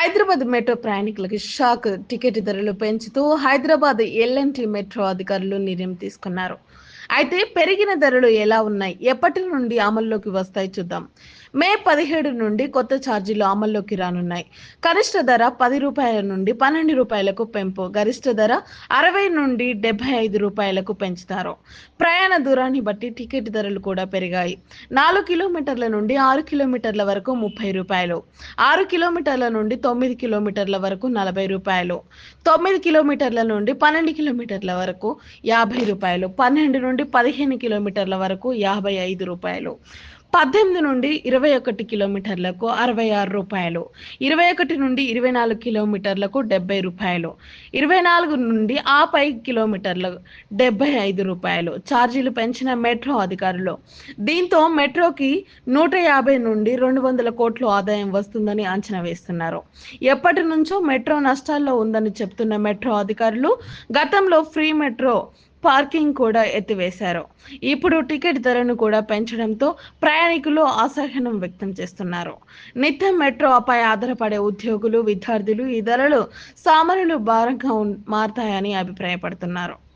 Hyderabad metro ప్రయాణికులకి shock ticket ధరలు పెంచుతూ హైదరాబాద్ ఎల్ఎన్టీ మెట్రో అధికారులు నిర్ణయం తీసుకున్నారు. అయితే పెరిగిన ధరలు ఎలా ఉన్నాయి? ఎప్పటి నుండి అమల్లోకి వస్తాయి చూద్దాం. మే పదిహేడు నుండి కొత్త ఛార్జీలు అమల్లోకి రానున్నాయి. కనిష్ట ధర పది రూపాయల నుండి పన్నెండు రూపాయలకు పెంపు గరిష్ట ధర అరవై నుండి డెబ్బై ఐదు రూపాయలకు పెంచుతారు. ప్రయాణ దూరాన్ని బట్టి టికెట్ ధరలు కూడా పెరిగాయి. నాలుగు కిలోమీటర్ల నుండి ఆరు కిలోమీటర్ల వరకు ముప్పై రూపాయలు ఆరు కిలోమీటర్ల నుండి తొమ్మిది కిలోమీటర్ల వరకు నలభై రూపాయలు. తొమ్మిది కిలోమీటర్ల నుండి పన్నెండు కిలోమీటర్ల వరకు యాభై రూపాయలు. పన్నెండు నుండి పదిహేను కిలోమీటర్ల వరకు యాభై ఐదు రూపాయలు. పద్దెనిమిది నుండి ఇరవై ఒకటి కిలోమీటర్లకు అరవై ఆరు రూపాయలు ఇరవై ఒకటి నుండి ఇరవై నాలుగు కిలోమీటర్లకు డెబ్బై రూపాయలు ఇరవై నాలుగు నుండి ఆ పై కిలోమీటర్లకు డెబ్బై ఐదు రూపాయలు ఛార్జీలు పెంచిన మెట్రో అధికారులు. దీంతో మెట్రోకి నూట యాభై నుండి రెండు వందల కోట్లు ఆదాయం వస్తుందని అంచనా వేస్తున్నారు. ఎప్పటి నుంచో మెట్రో నష్టాల్లో ఉందని చెప్తున్న మెట్రో అధికారులు గతంలో ఫ్రీ మెట్రో పార్కింగ్ కూడా ఎత్తివేశారు. ఇప్పుడు టికెట్ ధరను కూడా పెంచడంతో ప్రయాణికులు అసహనం వ్యక్తం చేస్తున్నారు. నిత్యం మెట్రోపై ఆధారపడే ఉద్యోగులు విద్యార్థులు ఈ ధరలు సామాన్యులు భారంగా ఉన్- మారతాయని అభిప్రాయపడుతున్నారు.